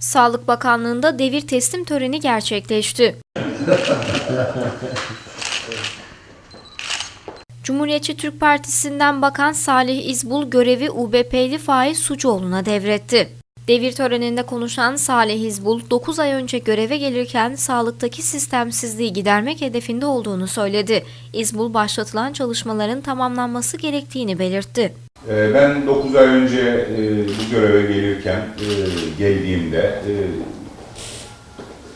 Sağlık Bakanlığı'nda devir teslim töreni gerçekleşti. Cumhuriyetçi Türk Partisi'nden Bakan Salih İzbul görevi UBP'li Faiz Sucuoğlu'na devretti. Devir töreninde konuşan Salih İzbul, 9 ay önce göreve gelirken sağlıktaki sistemsizliği gidermek hedefinde olduğunu söyledi. İzbul başlatılan çalışmaların tamamlanması gerektiğini belirtti. Ee, Ben 9 ay önce e, bu göreve gelirken, e, geldiğimde e,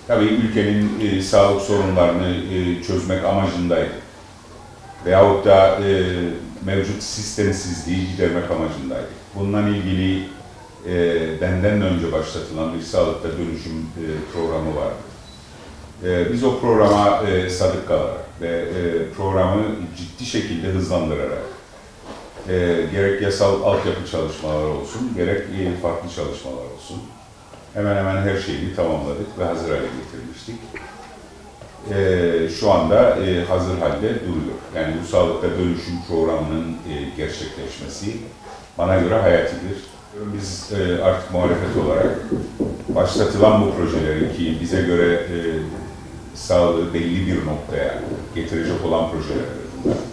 tabii ülkenin sağlık sorunlarını çözmek amacındaydı. Veyahut da mevcut sistemsizliği gidermek amacındaydı. Bununla ilgili benden önce başlatılan bir sağlıkta dönüşüm programı vardı. Biz o programa sadık kalarak ve programı ciddi şekilde hızlandırarak e, gerek yasal altyapı çalışmaları olsun, gerek farklı çalışmalar olsun. Hemen hemen her şeyi tamamladık ve hazır hale getirmiştik. E, şu anda e, hazır halde duruyor. Yani bu sağlıkta dönüşüm programının e, gerçekleşmesi bana göre hayatidir. Biz e, artık muhalefet olarak başlatılan bu projeleri ki bize göre e, sağlığı belli bir noktaya getirecek olan projeler bunlar.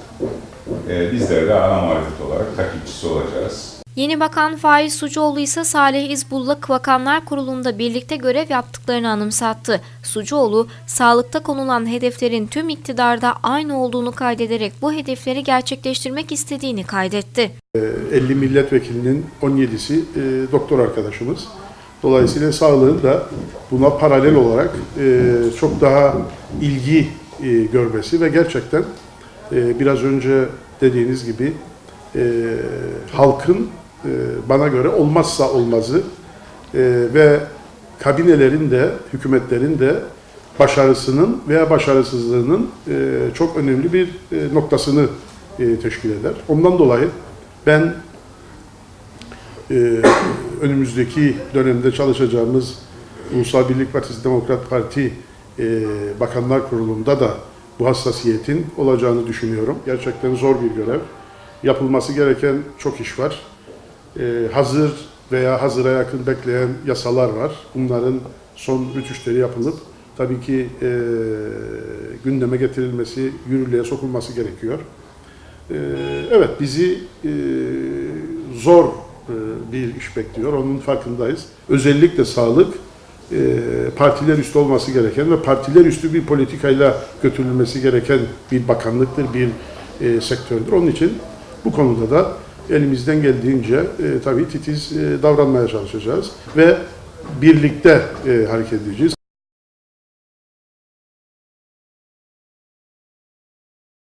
Ee, bizler de ana muhalefet olarak takipçisi olacağız. Yeni Bakan Faiz Sucuoğlu ise Salih İzbul'la Bakanlar Kurulu'nda birlikte görev yaptıklarını anımsattı. Sucuoğlu, sağlıkta konulan hedeflerin tüm iktidarda aynı olduğunu kaydederek bu hedefleri gerçekleştirmek istediğini kaydetti. 50 milletvekilinin 17'si e, doktor arkadaşımız. Dolayısıyla sağlığın da buna paralel olarak e, çok daha ilgi e, görmesi ve gerçekten biraz önce dediğiniz gibi e, halkın e, bana göre olmazsa olmazı e, ve kabinelerin de hükümetlerin de başarısının veya başarısızlığının e, çok önemli bir e, noktasını e, teşkil eder. Ondan dolayı ben e, önümüzdeki dönemde çalışacağımız Ulusal Birlik Partisi Demokrat Parti e, Bakanlar Kurulu'nda da bu hassasiyetin olacağını düşünüyorum. Gerçekten zor bir görev. Yapılması gereken çok iş var. E, hazır veya hazıra yakın bekleyen yasalar var. Bunların son rütüşleri yapılıp tabii ki e, gündeme getirilmesi, yürürlüğe sokulması gerekiyor. Ee, Evet, bizi e, zor e, bir iş bekliyor, onun farkındayız. Özellikle sağlık, e, partiler üstü olması gereken ve partiler üstü bir politikayla götürülmesi gereken bir bakanlıktır, bir e, sektördür. Onun için bu konuda da elimizden geldiğince e, tabii titiz e, davranmaya çalışacağız ve birlikte e, hareket edeceğiz.